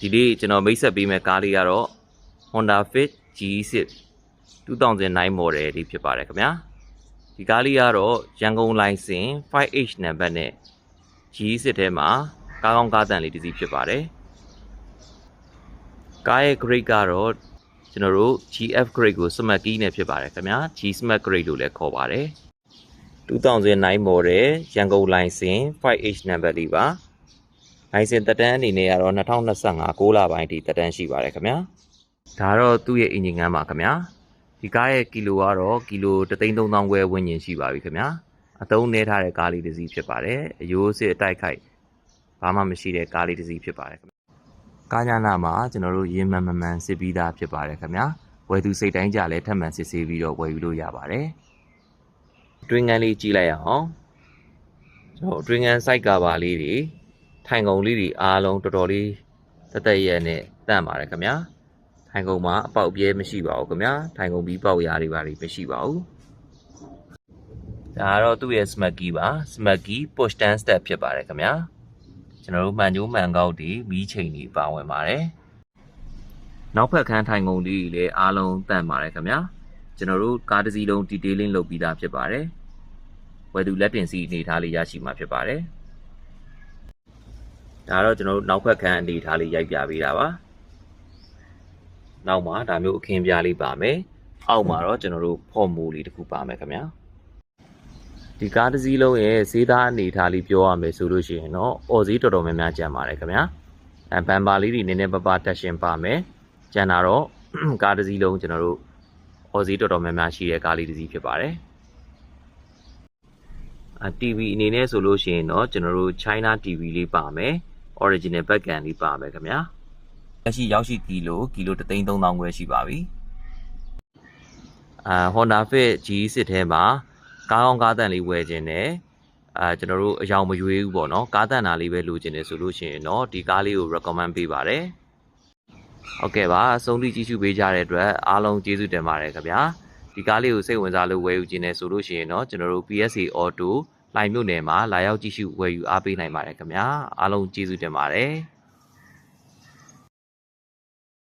ဒီနေ့ကျွန်တော်မိတ်ဆက်ပေးမယ့်ကားလေးကတော့ Honda Fit G6 2009 model လေးဖြစ်ပါတယ်ခင်ဗျာဒီကားလေးကတော့ရန်ကုန်လိုင်စင် 5H နံပါတ်နဲ့ G6 ထဲမှာကားကောင်းကားတန်လေးတစ်စီးဖြစ်ပါတယ်ကားရဲ့ grade ကတော့ကျွန်တော်တို့ GF grade ကို smart key နဲ့ဖြစ်ပါတယ်ခင်ဗျာ G smart grade လို့လည်းခေါ်ပါတယ်2009 model ရန်ကုန်လိုင်စင် 5H နံပါတ်လေးပါ လိုင်စင်တက်တန်းအနေနဲ့ကတော့2025 6လပိုင်းထိတက်တန်းရှိပါတယ်ခင်ဗျာဒါတော့သူ့ရဲ့အင်ဂျင်ငန်းပါခင်ဗျာဒီကားရဲ့ကီလိုကတော့ကီလို33000ခွဲဝန်းကျင်ရှိပါပြီခင်ဗျာအသုံးနေထားတဲ့ကားလေးတစ်စီးဖြစ်ပါတယ်အယိုးစစ်အတိုက်ခိုက်ဘာမှမရှိတဲ့ကားလေးတစ်စီးဖြစ်ပါတယ်ခင်ဗျာကားညာနာမှာကျွန်တော်တို့ရင်မှန်မှန်မှန်စစ်ပြီးသားဖြစ်ပါတယ်ခင်ဗျာဝယ်သူစိတ်တိုင်းကြလဲထပ်မံစစ်ဆေးပြီးတော့ဝယ်ယူလို့ရပါတယ်တွင်းငန်းလေးကြည့်လိုက်ရအောင်ကျွန်တော်တွင်းငန်း site cover လေးတွေ ထိုင်ကုန်လေးတွေအားလုံးတော်တော်လေးတက်တက်ရဲနဲ့တန့်ပါတယ်ခင်ဗျာထိုင်ကုန်မှာအပေါက်ပြဲမရှိပါဘူးခင်ဗျာထိုင်ကုန်ပြီးပေါက်ရာတွေပါတွေမရှိပါဘူးဒါကတော့သူ့ရဲ့ smart key ပါ smart key push stand step ဖြစ်ပါတယ်ခင်ဗျာကျွန်တော်တို့မှန်ကြိုးမှန်ကောက်တွေမီးချိန်တွေပါဝင်ပါတယ်နောက်ဖက်ခန်းထိုင်ကုန်လေးတွေလည်းအားလုံးတန့်ပါတယ်ခင်ဗျာကျွန်တော်တို့ကားတစ်စီးလုံး detailing လုပ်ပြီးသားဖြစ်ပါတယ်ဝယ်သူလက်တင်စီအနေထားလေးရရှိမှာဖြစ်ပါတယ် ဒါတော့ကျွန်တော်တို့နောက်ဖက်ခန်းအနေထားလေးရိုက်ပြပေးတာပါနောက်မှာဒါမျိုးအခင်းပြားလေးပါမယ်အောက်မှာတော့ကျွန်တော်တို့ဖော်မူလေးတစ်ခုပါမယ်ခင်ဗျာဒီကားတစ်စီးလုံးရဲ့ဈေးသားအနေထားလေးပြောရမယ်ဆိုလို့ရှိရင်တော့အော်ဈေးတော်တော်များများကျန်ပါတယ်ခင်ဗျာအဲဘန်ပါလေးတွေနည်းနည်းပါးပါတက်ရှင်ပါမယ်ကျန်တာတော့ကားတစ်စီးလုံးကျွန်တော်တို့အော်ဈေးတော်တော်များများရှိတဲ့ကားလေးတစ်စီးဖြစ်ပါတယ်အ TV အနေနဲ့ဆိုလို့ရှိရင်တော့ကျွန်တော်တို့ China TV လေးပါမယ် original backend လေးပါမယ်ခင်ဗျာလက်ရှိရောက်ရှိကီလိုကီလို33000ခွဲရှိပါပြီအာ Honda Fit G6 ထဲမှာကားကောင်းကားတန်လေးဝယ်ခြင်းနဲ့အာကျွန်တော်တို့အယောင်မရွေးဘူးပေါ့နော်ကားတန်တာလေးပဲလိုချင်တယ်ဆိုလို့ရှိရင်တော့ဒီကားလေးကို recommend ပေးပါတယ်ဟုတ်ကဲ့ပါအဆုံးထိကြည့်ရှုပေးကြတဲ့အတွက်အားလုံးကျေးဇူးတင်ပါတယ်ခင်ဗျာဒီကားလေးကိုစိတ်ဝင်စားလို့ဝယ်ယူခြင်းနဲ့ဆိုလို့ရှိရင်တော့ကျွန်တော်တို့ PSA Auto လိုင်မြို့နယ်မှာလာရောက်ကြည့်ရှုဝယ်ယူအားပေးနိုင်ပါတယ်ခင်ဗျာအားလုံးကျေးဇူးတင်ပါတယ်